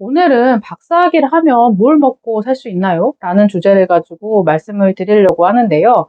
오늘은 박사학위를 하면 뭘 먹고 살 수 있나요? 라는 주제를 가지고 말씀을 드리려고 하는데요.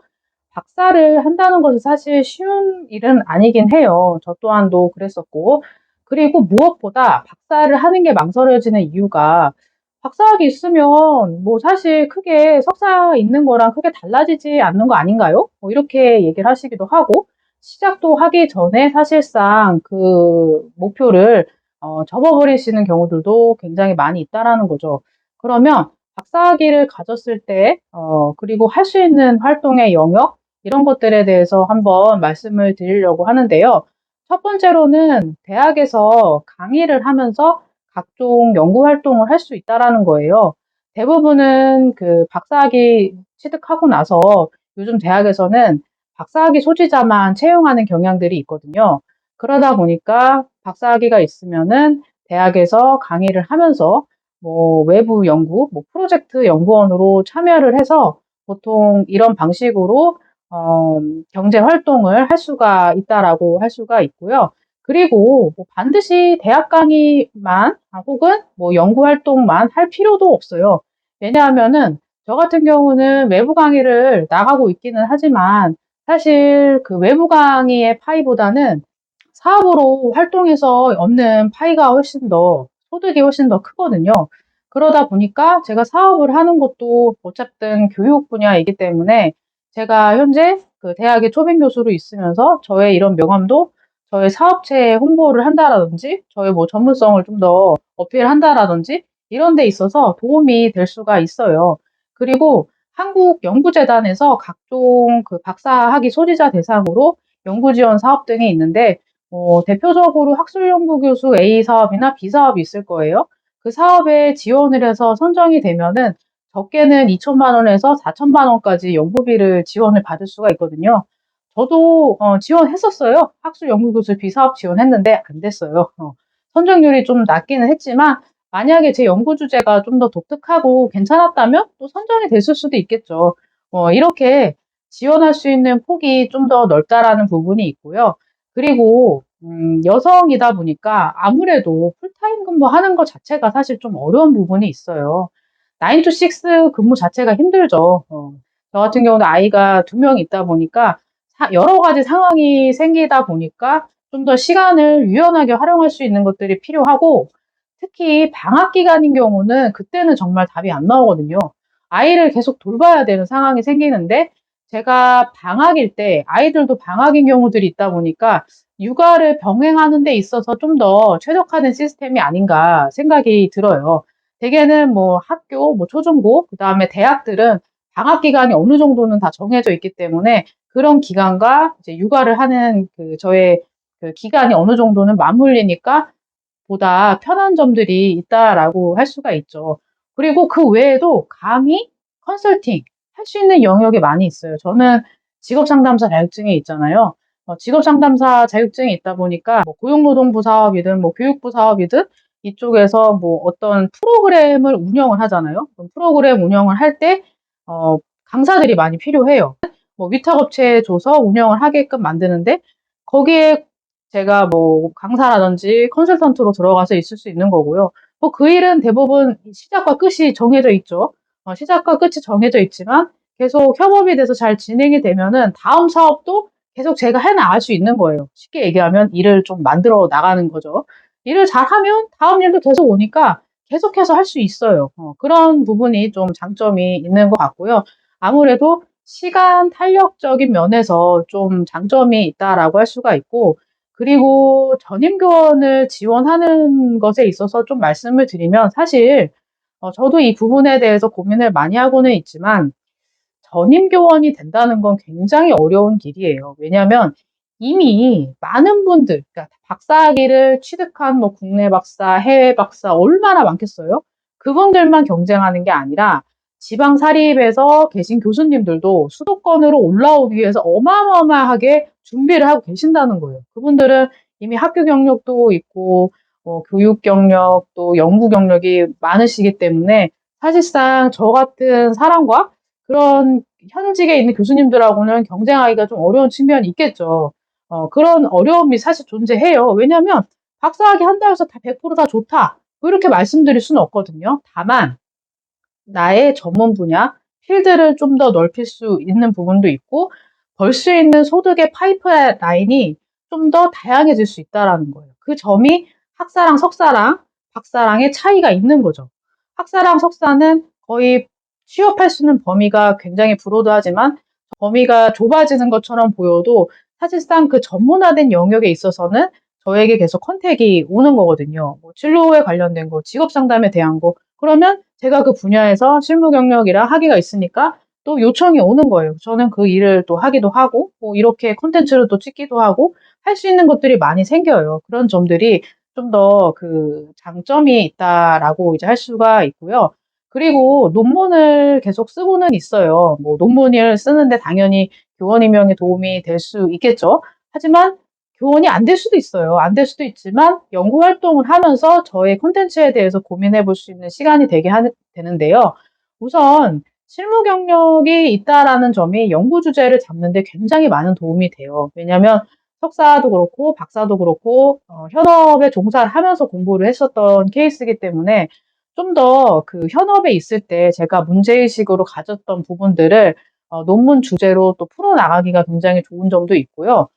박사를 한다는 것은 사실 쉬운 일은 아니긴 해요. 저 또한도 그랬었고. 그리고 무엇보다 박사를 하는 게 망설여지는 이유가 박사학위 있으면 뭐 사실 크게 석사 있는 거랑 크게 달라지지 않는 거 아닌가요? 뭐 이렇게 얘기를 하시기도 하고 시작도 하기 전에 사실상 그 목표를 어, 접어버리시는 경우들도 굉장히 많이 있다라는 거죠. 그러면 박사학위를 가졌을 때, 어, 그리고 할 수 있는 활동의 영역, 이런 것들에 대해서 한번 말씀을 드리려고 하는데요. 첫 번째로는 대학에서 강의를 하면서 각종 연구 활동을 할 수 있다라는 거예요. 대부분은 그 박사학위 취득하고 나서 요즘 대학에서는 박사학위 소지자만 채용하는 경향들이 있거든요. 그러다 보니까 박사학위가 있으면은 대학에서 강의를 하면서 뭐 외부 연구, 뭐 프로젝트 연구원으로 참여를 해서 보통 이런 방식으로 어, 경제 활동을 할 수가 있다라고 할 수가 있고요. 그리고 뭐 반드시 대학 강의만 아, 혹은 뭐 연구 활동만 할 필요도 없어요. 왜냐하면은 저 같은 경우는 외부 강의를 나가고 있기는 하지만 사실 그 외부 강의의 파이보다는 사업으로 활동해서 얻는 파이가 훨씬 더 소득이 훨씬 더 크거든요. 그러다 보니까 제가 사업을 하는 것도 어쨌든 교육 분야이기 때문에 제가 현재 그 대학의 초빙 교수로 있으면서 저의 이런 명함도 저의 사업체에 홍보를 한다라든지 저의 뭐 전문성을 좀 더 어필한다라든지 이런 데 있어서 도움이 될 수가 있어요. 그리고 한국 연구재단에서 각종 그 박사학위 소지자 대상으로 연구 지원 사업 등이 있는데 어, 대표적으로 학술연구교수 A 사업이나 B 사업이 있을 거예요. 그 사업에 지원을 해서 선정이 되면은 적게는 2천만 원에서 4천만 원까지 연구비를 지원을 받을 수가 있거든요. 저도 어, 지원했었어요. 학술연구교수 B 사업 지원했는데 안 됐어요. 어, 선정률이 좀 낮기는 했지만 만약에 제 연구 주제가 좀 더 독특하고 괜찮았다면 또 선정이 됐을 수도 있겠죠. 어, 이렇게 지원할 수 있는 폭이 좀 더 넓다라는 부분이 있고요. 그리고 음, 여성이다 보니까 아무래도 풀타임 근무하는 것 자체가 사실 좀 어려운 부분이 있어요. 9 to 6 근무 자체가 힘들죠. 어, 저 같은 경우는 아이가 두 명 있다 보니까 사, 여러 가지 상황이 생기다 보니까 좀 더 시간을 유연하게 활용할 수 있는 것들이 필요하고 특히 방학 기간인 경우는 그때는 정말 답이 안 나오거든요. 아이를 계속 돌봐야 되는 상황이 생기는데 제가 방학일 때 아이들도 방학인 경우들이 있다 보니까 육아를 병행하는 데 있어서 좀 더 최적화된 시스템이 아닌가 생각이 들어요. 대개는 뭐 학교, 뭐 초중고, 그 다음에 대학들은 방학 기간이 어느 정도는 다 정해져 있기 때문에 그런 기간과 이제 육아를 하는 그 저의 그 기간이 어느 정도는 맞물리니까 보다 편한 점들이 있다라고 할 수가 있죠. 그리고 그 외에도 강의, 컨설팅 할 수 있는 영역이 많이 있어요. 저는 직업 상담사 자격증이 있잖아요. 어, 직업 상담사 자격증이 있다 보니까 뭐 고용노동부 사업이든 뭐 교육부 사업이든 이쪽에서 뭐 어떤 프로그램을 운영을 하잖아요. 프로그램 운영을 할때 어, 강사들이 많이 필요해요. 뭐 위탁업체에 줘서 운영을 하게끔 만드는데 거기에 제가 뭐 강사라든지 컨설턴트로 들어가서 있을 수 있는 거고요. 뭐 그 일은 대부분 시작과 끝이 정해져 있죠. 어, 시작과 끝이 정해져 있지만 계속 협업이 돼서 잘 진행이 되면은 다음 사업도 계속 제가 해 나갈 수 있는 거예요. 쉽게 얘기하면 일을 좀 만들어 나가는 거죠. 일을 잘하면 다음 일도 계속 오니까 계속해서 할 수 있어요. 어, 그런 부분이 좀 장점이 있는 것 같고요. 아무래도 시간 탄력적인 면에서 좀 장점이 있다라고 할 수가 있고, 그리고 전임교원을 지원하는 것에 있어서 좀 말씀을 드리면 사실 어, 저도 이 부분에 대해서 고민을 많이 하고는 있지만 전임 교원이 된다는 건 굉장히 어려운 길이에요. 왜냐하면 이미 많은 분들, 그러니까 박사학위를 취득한 뭐 국내 박사, 해외 박사 얼마나 많겠어요? 그분들만 경쟁하는 게 아니라 지방 사립에서 계신 교수님들도 수도권으로 올라오기 위해서 어마어마하게 준비를 하고 계신다는 거예요. 그분들은 이미 학교 경력도 있고 어, 교육 경력 또 연구 경력이 많으시기 때문에 사실상 저 같은 사람과 그런 현직에 있는 교수님들하고는 경쟁하기가 좀 어려운 측면이 있겠죠. 어, 그런 어려움이 사실 존재해요. 왜냐하면 박사학위 한다 해서 다 100%다 좋다. 뭐 이렇게 말씀드릴 수는 없거든요. 다만 나의 전문 분야, 필드를 좀 더 넓힐 수 있는 부분도 있고 벌 수 있는 소득의 파이프라인이 좀 더 다양해질 수 있다라는 거예요. 그 점이 학사랑 석사랑 박사랑의 차이가 있는 거죠. 학사랑 석사는 거의 취업할 수 있는 범위가 굉장히 브로드하지만 범위가 좁아지는 것처럼 보여도 사실상 그 전문화된 영역에 있어서는 저에게 계속 컨택이 오는 거거든요. 뭐 진로에 관련된 거, 직업 상담에 대한 거. 그러면 제가 그 분야에서 실무 경력이랑 학위가 있으니까 또 요청이 오는 거예요. 저는 그 일을 또 하기도 하고, 뭐 이렇게 콘텐츠를 또 찍기도 하고, 할 수 있는 것들이 많이 생겨요. 그런 점들이 좀 더 그 장점이 있다라고 이제 할 수가 있고요. 그리고 논문을 계속 쓰고는 있어요. 뭐 논문을 쓰는데 당연히 교원 임명에 도움이 될 수 있겠죠. 하지만 교원이 안 될 수도 있어요. 안 될 수도 있지만 연구 활동을 하면서 저의 콘텐츠에 대해서 고민해 볼 수 있는 시간이 되게 하, 되는데요. 우선 실무 경력이 있다라는 점이 연구 주제를 잡는데 굉장히 많은 도움이 돼요. 왜냐하면 석사도 그렇고 박사도 그렇고 어, 현업에 종사를 하면서 공부를 했었던 케이스이기 때문에 좀 더 그 현업에 있을 때 제가 문제의식으로 가졌던 부분들을 어, 논문 주제로 또 풀어나가기가 굉장히 좋은 점도 있고요.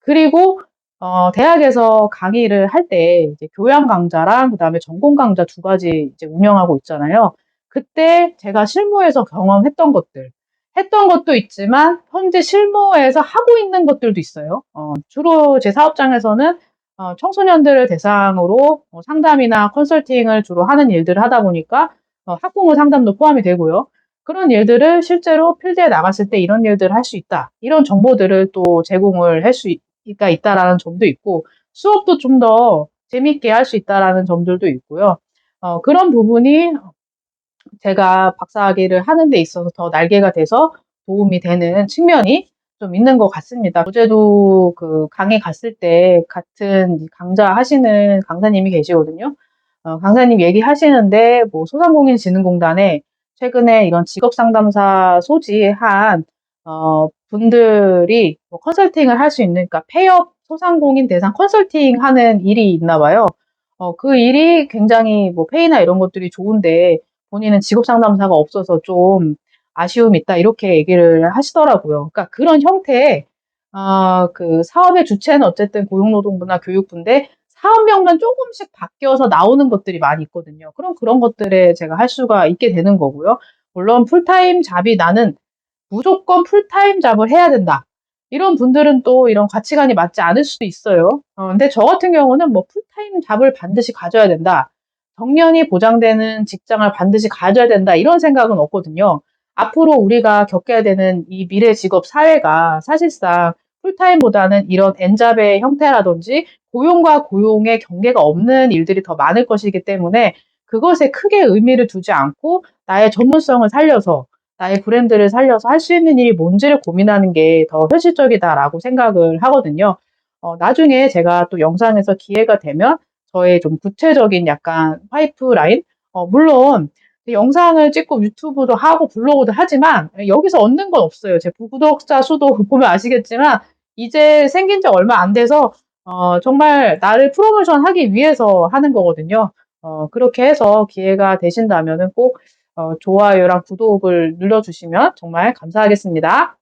그리고 어, 대학에서 강의를 할 때 이제 교양 강좌랑 그다음에 전공 강좌 두 가지 이제 운영하고 있잖아요. 그때 제가 실무에서 경험했던 것들, 했던 것도 있지만 현재 실무에서 하고 있는 것들도 있어요. 어, 주로 제 사업장에서는 어, 청소년들을 대상으로 어, 상담이나 컨설팅을 주로 하는 일들을 하다 보니까 어, 학부모 상담도 포함이 되고요. 그런 일들을 실제로 필드에 나갔을 때 이런 일들을 할 수 있다. 이런 정보들을 또 제공을 할 수가 있다라는 점도 있고 수업도 좀 더 재밌게 할 수 있다라는 점들도 있고요. 어, 그런 부분이 제가 박사학위를 하는 데 있어서 더 날개가 돼서 도움이 되는 측면이 좀 있는 것 같습니다. 어제도 그 강의 갔을 때 같은 강좌 하시는 강사님이 계시거든요. 어, 강사님 얘기하시는데 뭐 소상공인진흥공단에 최근에 이런 직업상담사 소지한 어, 분들이 뭐 컨설팅을 할 수 있는 그러니까 폐업 소상공인 대상 컨설팅 하는 일이 있나 봐요. 어, 그 일이 굉장히 뭐 페이나 이런 것들이 좋은데 본인은 직업 상담사가 없어서 좀 아쉬움이 있다 이렇게 얘기를 하시더라고요. 그러니까 그런 형태의 어, 그 사업의 주체는 어쨌든 고용노동부나 교육부인데 사업명만 조금씩 바뀌어서 나오는 것들이 많이 있거든요. 그럼 그런 것들에 제가 할 수가 있게 되는 거고요. 물론 풀타임 잡이 나는 무조건 풀타임 잡을 해야 된다. 이런 분들은 또 이런 가치관이 맞지 않을 수도 있어요. 어, 근데 저 같은 경우는 뭐 풀타임 잡을 반드시 가져야 된다. 정년이 보장되는 직장을 반드시 가져야 된다. 이런 생각은 없거든요. 앞으로 우리가 겪어야 되는 이 미래 직업 사회가 사실상 풀타임보다는 이런 엔잡의 형태라든지 고용과 고용의 경계가 없는 일들이 더 많을 것이기 때문에 그것에 크게 의미를 두지 않고 나의 전문성을 살려서 나의 브랜드를 살려서 할 수 있는 일이 뭔지를 고민하는 게 더 현실적이다라고 생각을 하거든요. 어, 나중에 제가 또 영상에서 기회가 되면 저의 좀 구체적인 약간 파이프라인, 어, 물론 영상을 찍고 유튜브도 하고 블로그도 하지만 여기서 얻는 건 없어요. 제 구독자 수도 보면 아시겠지만 이제 생긴 지 얼마 안 돼서 어, 정말 나를 프로모션 하기 위해서 하는 거거든요. 어, 그렇게 해서 기회가 되신다면은 꼭 어, 좋아요랑 구독을 눌러주시면 정말 감사하겠습니다.